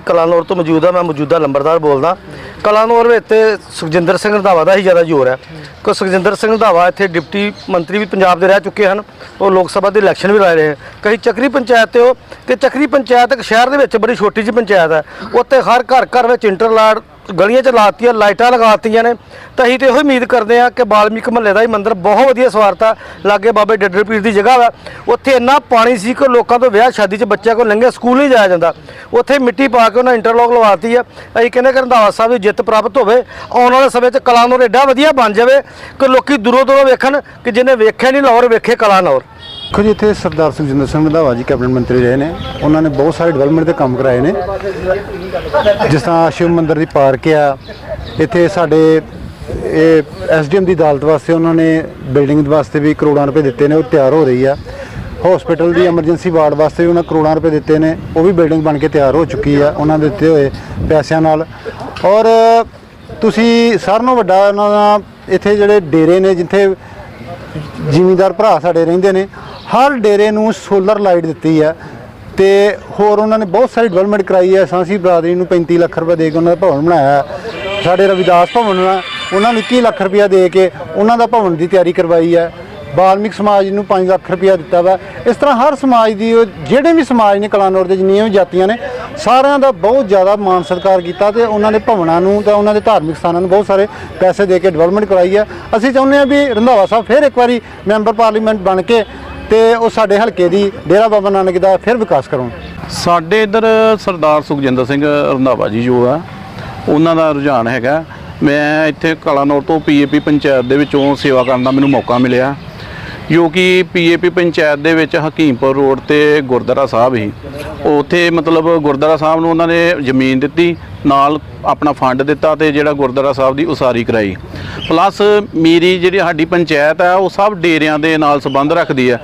ਅਸੀਂ ਕਲਾਨੌਰ ਤੋਂ ਮੌਜੂਦ ਆ, ਮੈਂ ਮੌਜੂਦਾ ਲੰਬਰਦਾਰ ਬੋਲਦਾ। ਕਲਾਨੌਰ ਵਿੱਚ ਤੇ ਸੁਖਜਿੰਦਰ ਸਿੰਘ ਰੰਧਾਵਾ ਦਾ ਹੀ ਜ਼ਿਆਦਾ ਜ਼ੋਰ ਹੈ। ਕਿ ਸੁਖਜਿੰਦਰ ਸਿੰਘ ਰੰਧਾਵਾ ਇੱਥੇ ਡਿਪਟੀ ਮੰਤਰੀ ਵੀ ਪੰਜਾਬ ਦੇ ਰਹਿ ਚੁੱਕੇ ਹਨ, ਉਹ ਲੋਕ ਸਭਾ ਦੇ ਇਲੈਕਸ਼ਨ ਵੀ ਲੜ ਰਹੇ ਹਨ। ਕਈ ਚੱਕਰੀ ਪੰਚਾਇਤ ਤੇ ਉਹ ਕਿ ਚੱਕਰੀ ਪੰਚਾਇਤ ਇੱਕ ਸ਼ਹਿਰ ਦੇ ਵਿੱਚ ਬੜੀ ਛੋਟੀ ਜਿਹੀ ਪੰਚਾਇਤ ਹੈ। ਉੱਥੇ ਹਰ ਘਰ ਘਰ ਵਿੱਚ ਇੰਟਰਲਾਡ ਗਲੀਆਂ 'ਚ ਲਾਤੀਆਂ, ਲਾਈਟਾਂ ਲਗਾਤੀਆਂ ਨੇ। ਤਾਂ ਅਸੀਂ ਤੇ ਇਹੋ ਉਮੀਦ ਕਰਦੇ ਹਾਂ ਕਿ ਬਾਲਮੀਕ ਮਹੱਲੇ ਦਾ ਹੀ ਮੰਦਿਰ ਬਹੁਤ ਵਧੀਆ ਸਵਾਰਤਾ ਲਾਗੇ ਬਾਬੇ ਡੱਡਰ ਪੀਰ ਦੀ ਜਗ੍ਹਾ ਵਾ। ਉੱਥੇ ਇੰਨਾ ਪਾਣੀ ਸੀ ਕਿ ਲੋਕਾਂ ਤੋਂ ਵਿਆਹ ਸ਼ਾਦੀ 'ਚ ਬੱਚਿਆਂ ਕੋਲ ਲੰਘਿਆ, ਸਕੂਲ ਨਹੀਂ ਜਾਇਆ ਜਾਂਦਾ। ਉੱਥੇ ਮਿੱਟੀ ਪਾ ਕੇ ਉਹਨਾਂ ਇੰਟਰਲੋਕ ਲਵਾਤੀ ਆ। ਅਸੀਂ ਕਹਿੰਦੇ ਕਿ ਰੰਧਾਵਾ ਸਾਹਿਬ ਦੀ ਜਿੱਤ ਪ੍ਰਾਪਤ ਹੋਵੇ, ਆਉਣ ਵਾਲੇ ਸਮੇਂ 'ਚ ਕਲਾਨੌਰ ਐਡਾ ਵਧੀਆ ਬਣ ਜਾਵੇ ਕਿ ਲੋਕੀ ਦੂਰੋਂ ਦੂਰੋਂ ਵੇਖਣ ਕਿ ਜਿਹਨੇ ਵੇਖਿਆ ਨਹੀਂ, ਲਾਹੌਰ ਵੇਖੇ ਕਲਾਨੌਰ ਦੇਖੋ ਜੀ, ਇੱਥੇ ਸਰਦਾਰ ਸੁਖਜਿੰਦਰ ਸਿੰਘ ਰੰਧਾਵਾ ਜੀ, ਕੈਬਨਿਟ ਮੰਤਰੀ ਰਹੇ ਨੇ। ਉਹਨਾਂ ਨੇ ਬਹੁਤ ਸਾਰੇ ਡਿਵੈਲਪਮੈਂਟ ਦੇ ਕੰਮ ਕਰਾਏ ਨੇ। ਜਿਸ ਤਰ੍ਹਾਂ ਸ਼ਿਵ ਮੰਦਿਰ ਦੀ ਪਾਰਕ ਆ, ਇੱਥੇ ਸਾਡੇ ਇਹ ਐਸਡੀਐਮ ਦੀ ਅਦਾਲਤ ਵਾਸਤੇ ਉਹਨਾਂ ਨੇ ਬਿਲਡਿੰਗ ਵਾਸਤੇ ਵੀ ਕਰੋੜਾਂ ਰੁਪਏ ਦਿੱਤੇ ਨੇ, ਉਹ ਤਿਆਰ ਹੋ ਰਹੀ ਆ। ਹਸਪੀਟਲ ਦੀ ਐਮਰਜੈਂਸੀ ਵਾਰਡ ਵਾਸਤੇ ਵੀ ਉਹਨਾਂ ਕਰੋੜਾਂ ਰੁਪਏ ਦਿੱਤੇ ਨੇ, ਉਹ ਵੀ ਬਿਲਡਿੰਗ ਬਣ ਕੇ ਤਿਆਰ ਹੋ ਚੁੱਕੀ ਆ, ਉਹਨਾਂ ਦੇ ਦਿੱਤੇ ਹੋਏ ਪੈਸਿਆਂ ਨਾਲ। ਔਰ ਤੁਸੀਂ ਸਾਰਿਆਂ ਨਾਲੋਂ ਵੱਡਾ ਉਹਨਾਂ ਦਾ ਇੱਥੇ ਜਿਹੜੇ ਡੇਰੇ ਨੇ, ਜਿੱਥੇ ਜ਼ਿਮੀਂਦਾਰ ਭਰਾ ਸਾਡੇ ਰਹਿੰਦੇ ਨੇ ਹਰ ਡੇਰੇ ਨੂੰ ਸੋਲਰ ਲਾਈਟ ਦਿੱਤੀ ਹੈ ਤੇ ਹੋਰ ਉਹਨਾਂ ਨੇ ਬਹੁਤ ਸਾਰੀ ਡਿਵੈਲਪਮੈਂਟ ਕਰਾਈ ਹੈ। ਸਾਂਸੀ ਬਰਾਦਰੀ ਨੂੰ 35 ਲੱਖ ਰੁਪਏ ਦੇ ਕੇ ਉਹਨਾਂ ਦਾ ਭਵਨ ਬਣਾਇਆ ਸਾਡੇ ਰਵਿਦਾਸ ਭਵਨ ਆ, ਉਹਨਾਂ ਨੂੰ 21 ਲੱਖ ਰੁਪਇਆ ਦੇ ਕੇ ਉਹਨਾਂ ਦਾ ਭਵਨ ਦੀ ਤਿਆਰੀ ਕਰਵਾਈ ਹੈ। ਬਾਲਮਿਕ ਸਮਾਜ ਨੂੰ 5 ਲੱਖ ਰੁਪਇਆ ਦਿੱਤਾ ਵਾ। ਇਸ ਤਰ੍ਹਾਂ ਹਰ ਸਮਾਜ ਦੀ ਜਿਹੜੇ ਵੀ ਸਮਾਜ ਨੇ ਕਲਾਨੌਰ ਦੇ ਜਿੰਨੀਆਂ ਵੀ ਜਾਤੀਆਂ ਨੇ, ਸਾਰਿਆਂ ਦਾ ਬਹੁਤ ਜ਼ਿਆਦਾ ਮਾਣ ਸਤਿਕਾਰ ਕੀਤਾ ਤੇ ਉਹਨਾਂ ਦੇ ਭਵਨਾਂ ਨੂੰ ਤੇ ਉਹਨਾਂ ਦੇ ਧਾਰਮਿਕ ਸਥਾਨਾਂ ਨੂੰ ਬਹੁਤ ਸਾਰੇ ਪੈਸੇ ਦੇ ਕੇ ਡਿਵੈਲਪਮੈਂਟ ਕਰਾਈ ਹੈ। ਅਸੀਂ ਚਾਹੁੰਦੇ ਹਾਂ ਵੀ ਰੰਧਾਵਾ ਸਾਹਿਬ ਫਿਰ ਇੱਕ ਵਾਰੀ ਮੈਂਬਰ ਪਾਰਲੀਮੈਂਟ ਬਣ ਕੇ ਤੇ ਉਹ ਸਾਡੇ ਹਲਕੇ ਦੀ ਡੇਰਾ ਬਾਬਾ ਨਾਨਕ ਦਾ ਫਿਰ ਵਿਕਾਸ ਕਰਾਉਣ ਸਾਡੇ ਇੱਧਰ ਸਰਦਾਰ ਸੁਖਜਿੰਦਰ ਸਿੰਘ ਰੰਧਾਵਾ ਜੀ ਜੋ ਆ, ਉਹਨਾਂ ਦਾ ਰੁਝਾਨ ਹੈਗਾ। ਮੈਂ ਇੱਥੇ ਕਲਾਨੌਰ ਤੋਂ ਪੀਏਪੀ ਪੰਚਾਇਤ ਦੇ ਵਿੱਚੋਂ ਸੇਵਾ ਕਰਨ ਦਾ ਮੈਨੂੰ ਮੌਕਾ ਮਿਲਿਆ। ਜੋ ਕਿ ਪੀਏਪੀ ਪੰਚਾਇਤ ਦੇ ਵਿੱਚ ਹਕੀਮਪੁਰ ਰੋਡ ਤੇ ਗੁਰਦੁਆਰਾ ਸਾਹਿਬ ਸੀ। ਉੱਥੇ ਮਤਲਬ ਗੁਰਦੁਆਰਾ ਸਾਹਿਬ ਨੂੰ ਉਹਨਾਂ ਨੇ ਜ਼ਮੀਨ ਦਿੱਤੀ, ਨਾਲ ਆਪਣਾ ਫੰਡ ਦਿੱਤਾ ਤੇ ਜਿਹੜਾ ਗੁਰਦੁਆਰਾ ਸਾਹਿਬ ਦੀ ਉਸਾਰੀ ਕਰਾਈ। ਪਲੱਸ ਮੇਰੀ ਜਿਹੜੀ ਸਾਡੀ ਪੰਚਾਇਤ ਆ, ਉਹ ਸਭ ਡੇਰਿਆਂ ਦੇ ਨਾਲ ਸੰਬੰਧ ਰੱਖਦੀ ਹੈ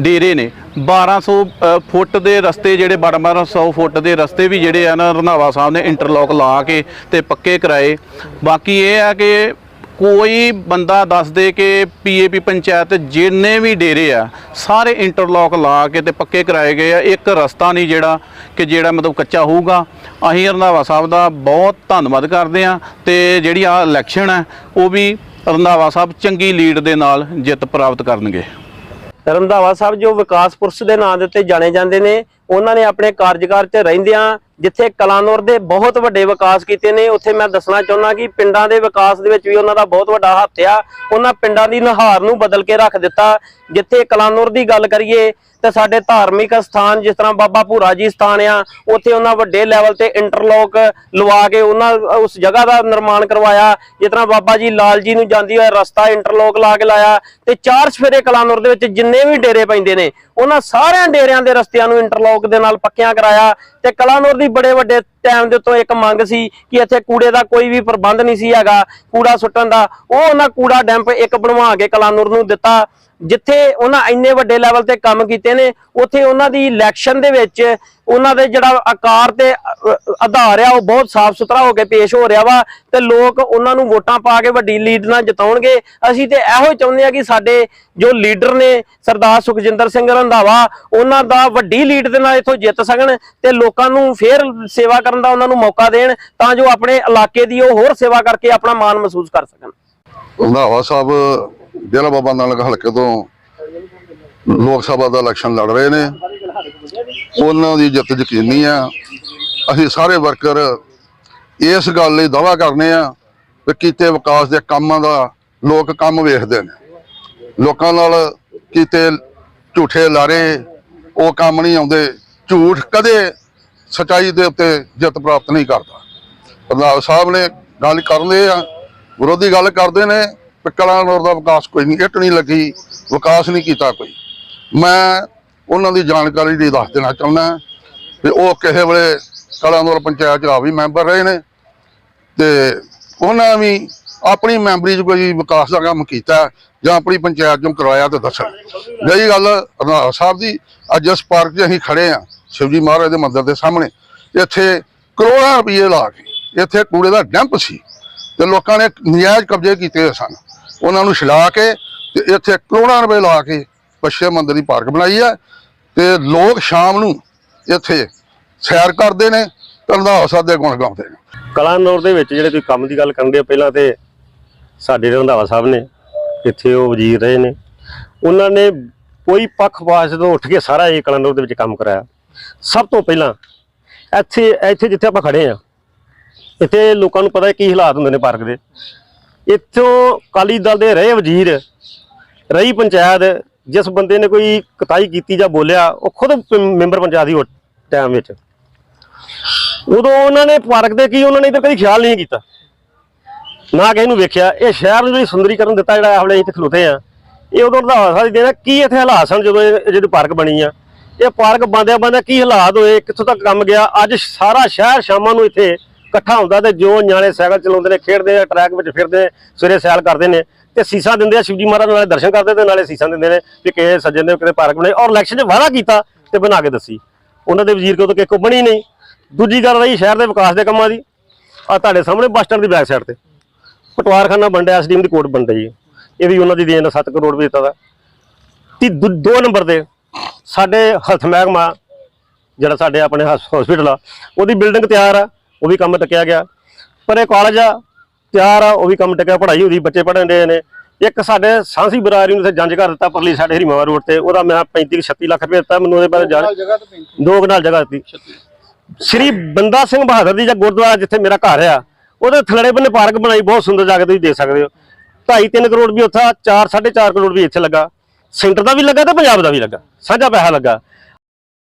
ਡੇਰੇ ਨੇ। 1200 ਅ, ਫੁੱਟ ਦੇ ਰਸਤੇ ਜਿਹੜੇ 1200 ਫੁੱਟ ਦੇ ਰਸਤੇ ਵੀ ਜਿਹੜੇ ਆ ਨਾ ਰੰਧਾਵਾ ਸਾਹਿਬ ਨੇ ਇੰਟਰਲੋਕ ਲਾ ਕੇ ਤੇ ਪੱਕੇ ਕਰਾਏ। ਬਾਕੀ ਇਹ ਆ ਕਿ ਕੋਈ ਬੰਦਾ ਦੱਸ ਦੇ ਕਿ ਪੀਏਪੀ ਪੰਚਾਇਤ ਜਿੰਨੇ ਵੀ ਡੇਰੇ ਆ ਸਾਰੇ ਇੰਟਰਲੋਕ ਲਾ ਕੇ ਤੇ ਪੱਕੇ ਕਰਾਏ ਗਏ ਆ। ਇੱਕ ਰਸਤਾ ਨਹੀਂ ਜਿਹੜਾ ਕਿ ਜਿਹੜਾ ਮਤਲਬ ਕੱਚਾ ਹੋਊਗਾ। ਅਸੀਂ ਰੰਧਾਵਾ ਸਾਹਿਬ ਦਾ ਬਹੁਤ ਧੰਨਵਾਦ ਕਰਦੇ ਆ ਤੇ ਜਿਹੜੀ ਆ ਇਲੈਕਸ਼ਨ ਹੈ ਉਹ ਵੀ ਰੰਧਾਵਾ ਸਾਹਿਬ ਚੰਗੀ ਲੀਡ ਦੇ ਨਾਲ ਜਿੱਤ ਪ੍ਰਾਪਤ ਕਰਨਗੇ। ਰੰਧਾਵਾ ਸਾਹਿਬ ਜੋ ਵਿਕਾਸ ਪੁਰਸ਼ ਦੇ ਨਾਂ ਦੇ ਉੱਤੇ ਜਾਣੇ ਜਾਂਦੇ ਨੇ, ਉਹਨਾਂ ਨੇ ਆਪਣੇ ਕਾਰਜਕਾਰ 'ਚ ਰਹਿੰਦਿਆਂ ਜਿੱਥੇ ਕਲਾਨੌਰ ਦੇ ਬਹੁਤ ਵੱਡੇ ਵਿਕਾਸ ਕੀਤੇ ਨੇ, ਉੱਥੇ ਮੈਂ ਦੱਸਣਾ ਚਾਹੁੰਦਾ ਕਿ ਪਿੰਡਾਂ ਦੇ ਵਿਕਾਸ ਦੇ ਵਿੱਚ ਵੀ ਉਹਨਾਂ ਦਾ ਬਹੁਤ ਵੱਡਾ ਹੱਥ ਆ। ਉਹਨਾਂ ਪਿੰਡਾਂ ਦੀ ਨਹਾਰ ਨੂੰ ਬਦਲ ਕੇ ਰੱਖ ਦਿੱਤਾ। ਜਿੱਥੇ ਕਲਾਨੌਰ ਦੀ ਗੱਲ ਕਰੀਏ ਤੇ ਸਾਡੇ ਧਾਰਮਿਕ ਸਥਾਨ ਜਿਸ ਤਰ੍ਹਾਂ ਬਾਬਾ ਭੂਰਾ ਜੀ ਸਥਾਨ ਆ, ਉੱਥੇ ਉਹਨਾਂ ਵੱਡੇ ਲੈਵਲ ਤੇ ਇੰਟਰਲੋਕ ਲਵਾ ਕੇ ਉਹਨਾਂ, ਉਸ ਜਗ੍ਹਾ ਦਾ ਨਿਰਮਾਣ ਕਰਵਾਇਆ। ਜਿਸ ਤਰ੍ਹਾਂ ਬਾਬਾ ਜੀ ਲਾਲ ਜੀ ਨੂੰ ਜਾਂਦੀ ਹੋਇਆ ਰਸਤਾ ਇੰਟਰਲੋਕ ਲਾ ਕੇ ਲਾਇਆ ਤੇ ਚਾਰ ਸਫੇਰੇ ਕਲਾਨੌਰ ਦੇ ਵਿੱਚ ਜਿੰਨੇ ਵੀ ਡੇਰੇ ਪੈਂਦੇ ਨੇ, ਉਹਨਾਂ ਸਾਰਿਆਂ ਡੇਰਿਆਂ ਦੇ ਰਸਤਿਆਂ ਨੂੰ ਇੰਟਰਲੋਕ ਦੇ ਨਾਲ ਪੱਕਿਆਂ ਕਰਾਇਆ ਤੇ ਕਲਾਨੌਰ ਦੀ ਬੜੇ ਵੱਡੇ ਟਾਈਮ ਦੇ ਉੱਤੋਂ ਇੱਕ ਮੰਗ ਸੀ ਕਿ ਇੱਥੇ ਕੂੜੇ ਦਾ ਕੋਈ ਵੀ ਪ੍ਰਬੰਧ ਨਹੀਂ ਸੀ ਹੈਗਾ, ਕੂੜਾ ਸੁੱਟਣ ਦਾ। ਉਹ ਉਹਨਾਂ ਕੂੜਾ ਡੈਂਪ ਇੱਕ ਬਣਵਾ ਕੇ ਕਲਾਨੌਰ ਨੂੰ ਦਿੱਤਾ। ਜਿੱਥੇ ਉਹਨਾਂ ਇੰਨੇ ਵੱਡੇ ਲੈਵਲ ਤੇ ਕੰਮ ਕੀਤੇ ਨੇ, ਉੱਥੇ ਉਹਨਾਂ ਦੀ ਇਲੈਕਸ਼ਨ ਦੇ ਵਿੱਚ ਉਹਨਾਂ ਦੇ ਜਿਹੜਾ ਆਕਾਰ ਤੇ ਆਧਾਰ ਆ, ਉਹ ਬਹੁਤ ਸਾਫ਼ ਸੁਥਰਾ ਹੋ ਕੇ ਪੇਸ਼ ਹੋ ਰਿਹਾ ਵਾ ਤੇ ਲੋਕ ਉਹਨਾਂ ਨੂੰ ਵੋਟਾਂ ਪਾ ਕੇ ਵੱਡੀ ਲੀਡ ਨਾਲ ਜਿਤਾਉਣਗੇ। ਅਸੀਂ ਤੇ ਇਹੋ ਹੀ ਚਾਹੁੰਦੇ ਆ ਕਿ ਸਾਡੇ ਜੋ ਲੀਡਰ ਨੇ ਸਰਦਾਰ ਸੁਖਜਿੰਦਰ ਸਿੰਘ ਰੰਧਾਵਾ, ਉਹਨਾਂ ਦਾ ਵੱਡੀ ਲੀਡ ਦੇ ਨਾਲ ਇੱਥੋਂ ਜਿੱਤ ਸਕਣ ਤੇ ਲੋਕਾਂ ਨੂੰ ਫੇਰ ਸੇਵਾ ਕਰਨ ਦਾ ਉਹਨਾਂ ਨੂੰ ਮੌਕਾ ਦੇਣ, ਤਾਂ ਜੋ ਆਪਣੇ ਇਲਾਕੇ ਦੀ ਉਹ ਹੋਰ ਸੇਵਾ ਕਰਕੇ ਆਪਣਾ ਮਾਣ ਮਹਿਸੂਸ ਕਰ ਸਕਣ। ਰੰਧਾਵਾ ਸਾਹਿਬ ਡੇਰਾ ਬਾਬਾ ਨਾਨਕ ਹਲਕੇ ਤੋਂ ਲੋਕ ਸਭਾ ਦਾ ਇਲੈਕਸ਼ਨ ਲੜ ਰਹੇ ਨੇ। ਉਹਨਾਂ ਦੀ ਜਿੱਤ ਯਕੀਨੀ ਆ। ਅਸੀਂ ਸਾਰੇ ਵਰਕਰ ਇਸ ਗੱਲ ਲਈ ਦਾਵਾ ਕਰਨੇ ਆ ਕਿ ਕੀਤੇ ਵਿਕਾਸ ਦੇ ਕੰਮਾਂ ਦਾ ਲੋਕ ਕੰਮ ਵੇਖਦੇ ਨੇ। ਲੋਕਾਂ ਨਾਲ ਕੀਤੇ ਝੂਠੇ ਲਾਰੇ, ਉਹ ਕੰਮ ਨਹੀਂ ਆਉਂਦੇ। ਝੂਠ ਕਦੇ ਸਚਾਈ ਦੇ ਉੱਤੇ ਜਿੱਤ ਪ੍ਰਾਪਤ ਨਹੀਂ ਕਰਦਾ। ਪ੍ਰਧਾਨ ਸਾਹਿਬ ਨੇ ਗੱਲ ਕਰਦੇ ਆ। ਵਿਰੋਧੀ ਗੱਲ ਕਰਦੇ ਨੇ। ਕਿ ਕਲਾਨੌਰ ਦਾ ਵਿਕਾਸ ਕੋਈ ਨਹੀਂ, ਇੱਟ ਨਹੀਂ ਲੱਗੀ, ਵਿਕਾਸ ਨਹੀਂ ਕੀਤਾ ਕੋਈ। ਮੈਂ ਉਹਨਾਂ ਦੀ ਜਾਣਕਾਰੀ ਲਈ ਦੱਸ ਦੇਣਾ ਚਾਹੁੰਦਾ ਕਿ ਉਹ ਕਿਸੇ ਵੇਲੇ ਕਲਾਨੌਰ ਪੰਚਾਇਤ 'ਚ ਆ ਵੀ ਮੈਂਬਰ ਰਹੇ ਨੇ ਤੇ ਉਹਨਾਂ ਵੀ ਆਪਣੀ ਮੈਂਬਰੀ 'ਚ ਕੋਈ ਵਿਕਾਸ ਦਾ ਕੰਮ ਕੀਤਾ ਜਾਂ ਆਪਣੀ ਪੰਚਾਇਤ 'ਚੋਂ ਕਰਵਾਇਆ ਤਾਂ ਦੱਸਣ। ਰਹੀ ਗੱਲ ਰੰਧਾਵਾ ਸਾਹਿਬ ਦੀ, ਅੱਜ ਇਸ ਪਾਰਕ 'ਚ ਅਸੀਂ ਖੜੇ ਆ ਸ਼ਿਵਜੀ ਮਹਾਰਾਜ ਦੇ ਮੰਦਿਰ ਦੇ ਸਾਹਮਣੇ, ਇੱਥੇ ਕਰੋੜਾਂ ਰੁਪਏ ਲਾ ਕੇ, ਇੱਥੇ ਕੂੜੇ ਦਾ ਡੈਂਪ ਸੀ ਤੇ ਲੋਕਾਂ ਨੇ ਨਜਾਇਜ਼ ਕਬਜ਼ੇ ਕੀਤੇ ਹੋਏ ਸਨ। ਉਹਨਾਂ ਨੂੰ ਛਿਲਾ ਕੇ ਤੇ ਇੱਥੇ ਕਰੋੜਾਂ ਰੁਪਏ ਲਾ ਕੇ ਪੱਛੇ ਮੰਦਿਰ ਦੀ ਪਾਰਕ ਬਣਾਈ ਹੈ ਤੇ ਲੋਕ ਸ਼ਾਮ ਨੂੰ ਇੱਥੇ ਸੈਰ ਕਰਦੇ ਨੇ ਰੰਧਾਵਾ ਸਾਹਿਬ ਦੇ ਗੁਣ ਗਾਉਂਦੇ ਨੇ। ਕਲਾਨੌਰ ਦੇ ਵਿੱਚ ਜਿਹੜੇ ਤੁਸੀਂ ਕੰਮ ਦੀ ਗੱਲ ਕਰਨ ਦੇ ਪਹਿਲਾਂ ਤੇ ਸਾਡੇ ਰੰਧਾਵਾ ਸਾਹਿਬ ਨੇ, ਇੱਥੇ ਉਹ ਵਜ਼ੀਰ ਰਹੇ ਨੇ। ਉਹਨਾਂ ਨੇ ਕੋਈ ਪੱਖਪਾਤ ਤੋਂ ਉੱਠ ਕੇ ਸਾਰਾ ਇਹ ਕਲਾਨੌਰ ਦੇ ਵਿੱਚ ਕੰਮ ਕਰਾਇਆ। ਸਭ ਤੋਂ ਪਹਿਲਾਂ ਇੱਥੇ ਇੱਥੇ ਜਿੱਥੇ ਆਪਾਂ ਖੜੇ ਆ ਇੱਥੇ ਲੋਕਾਂ ਨੂੰ ਪਤਾ ਹੈ ਕੀ ਹਾਲਾਤ ਹੁੰਦੇ ਨੇ ਪਾਰਕ ਦੇ। ਇੱਥੋਂ ਕਾਲੀ ਦਲ ਦੇ ਰਹੇ ਵਜ਼ੀਰ, ਰਹੀ ਪੰਚਾਇਤ, ਜਿਸ ਬੰਦੇ ਨੇ ਕੋਈ ਕਤਾਈ ਕੀਤੀ ਜਾਂ ਬੋਲਿਆ, ਉਹ ਖੁਦ ਮੈਂਬਰ ਪੰਚਾਇਤ ਸੀ ਉਹ ਟਾਈਮ ਵਿੱਚ। ਉਦੋਂ ਉਹਨਾਂ ਨੇ ਪਾਰਕ ਦੇ ਕੀ ਉਹਨਾਂ ਨੇ ਇੱਧਰ ਕਦੀ ਖਿਆਲ ਨਹੀਂ ਕੀਤਾ। ਨਾ ਕਿਸੇ ਨੂੰ ਵੇਖਿਆ। ਇਹ ਸ਼ਹਿਰ ਨੂੰ ਜਿਹੜੀ ਸੁੰਦਰੀਕਰਨ ਦਿੱਤਾ ਜਿਹੜਾ ਆਵਲੇ ਇੱਥੇ ਖਲੋਤੇ ਆ ਇਹ ਉਦੋਂ ਰੰਧਾਵਾ ਸਾਹਿਬ ਦੇ ਨਾ ਕੀ ਇੱਥੇ ਹਾਲਾਤ ਸਨ ਜਦੋਂ ਇਹ ਜਿਹੜੀ ਪਾਰਕ ਬਣੀ ਆ। ਇਹ ਪਾਰਕ ਬੰਦਿਆਂ ਬੰਦਿਆਂ ਕੀ ਹਾਲਾਤ ਹੋਏ, ਕਿੱਥੋਂ ਤੱਕ ਕੰਮ ਗਿਆ। ਅੱਜ ਸਾਰਾ ਸ਼ਹਿਰ ਸ਼ਾਮਾਂ ਨੂੰ ਇੱਥੇ ਇਕੱਠਾ ਹੁੰਦਾ ਤੇ ਜੋ ਨਿਆਣੇ ਸਾਈਕਲ ਚਲਾਉਂਦੇ ਨੇ, ਖੇਡਦੇ ਆ, ਟਰੈਕ ਵਿੱਚ ਫਿਰਦੇ ਨੇ ਸਵੇਰੇ ਸੈਲ ਕਰਦੇ ਨੇ ਤੇ ਸੀਸਾਂ ਦਿੰਦੇ ਆ, ਸ਼ਿਵਜੀ ਮਹਾਰਾਜ ਨਾਲੇ ਦਰਸ਼ਨ ਕਰਦੇ ਤੇ ਨਾਲੇ ਸੀਸਾਂ ਦਿੰਦੇ ਨੇ ਵੀ ਕਿਸੇ ਸੱਜਣ ਨੇ ਕਿਤੇ ਪਾਰਕ ਬਣਾਈ ਔਰ ਇਲੈਕਸ਼ਨ 'ਚ ਵਾਅਦਾ ਕੀਤਾ ਤੇ ਬਣਾ ਕੇ ਦੱਸੀ। ਉਹਨਾਂ ਦੇ ਵਜ਼ੀਰ ਕੋਲ ਤਾਂ ਕਿਸੇ ਬਣੀ ਨਹੀਂ। ਦੂਜੀ ਗੱਲ ਰਹੀ ਸ਼ਹਿਰ ਦੇ ਵਿਕਾਸ ਦੇ ਕੰਮਾਂ ਦੀ। ਆ ਤੁਹਾਡੇ ਸਾਹਮਣੇ ਬੱਸ ਸਟੈਂਡ ਦੀ ਬੈਕ ਸਾਈਡ ਤੇ। ਪਟਵਾਰਖਾਨਾ ਬੰਡਿਆ ਐਸਡੀਐਮ ਦੀ ਕੋਰਟ ਬੰਦੇ ਜੀ ਇਹ ਵੀ ਉਹਨਾਂ ਦੀ ਦੇਣ ਦਾ 7 ਕਰੋੜ ਰੁਪਏ ਦਿੱਤਾ ਦਾ ਤੇ ਦੂ- ਦੋ ਨੰਬਰ ਦੇ ਸਾਡੇ ਹੈਲਥ ਮਹਿਕਮਾ, ਜਿਹੜਾ ਸਾਡੇ ਆਪਣੇ ਹਸਪੀਟਲ ਆ, ਉਹਦੀ ਬਿਲਡਿੰਗ ਤਿਆਰ ਆ। ਉਹ ਵੀ ਕੰਮ ਟਕਿਆ ਗਿਆ। ਪਰ ਇਹ ਕਾਲਜ ਆ ਤਿਆਰ ਆ ਉਹ ਵੀ ਕੰਮ ਟਕਿਆ ਪੜ੍ਹਾਈ ਉਹਦੀ ਬੱਚੇ ਪੜ੍ਹਨ ਦੇ ਨੇ। ਇੱਕ ਸਾਡੇ ਸਾਂਸੀ ਬਰਾਦਰੀ ਨੂੰ ਇੱਥੇ ਜੰਜ ਕਰ ਦਿੱਤਾ ਪਰਲੀ ਸਾਡੇ ਹਰੀਮਾਵਾ ਰੋਡ ਤੇ ਉਹਦਾ ਮੈਂ 35 36 ਲੱਖ ਰੁਪਏ ਦਿੱਤਾ ਮੈਨੂੰ ਉਹਦੇ ਬਾਰੇ ਜਾਣ ਦੋ ਕਨਾਲ ਜਗ੍ਹਾ ਦਿੱਤੀ। ਸ਼੍ਰੀ ਬੰਦਾ ਸਿੰਘ ਬਹਾਦਰ ਦੀ ਜਾਂ ਗੁਰਦੁਆਰਾ ਜਿੱਥੇ ਮੇਰਾ ਘਰ ਆ ਉਹਦੇ ਥਲੜੇ ਬੰਨੇ ਪਾਰਕ ਬਣਾਈ ਬਹੁਤ ਸੁੰਦਰ ਜਾ ਕੇ ਤੁਸੀਂ ਦੇਖ ਸਕਦੇ ਹੋ। 2.5 3 ਕਰੋੜ ਵੀ ਉੱਥਾ 4 4.5 ਕਰੋੜ ਵੀ ਇੱਥੇ ਲੱਗਾ। ਸੈਂਟਰ ਦਾ ਵੀ ਲੱਗਾ ਤੇ ਪੰਜਾਬ ਦਾ ਵੀ ਲੱਗਾ। ਸਾਂਝਾ ਪੈਸਾ ਲੱਗਾ।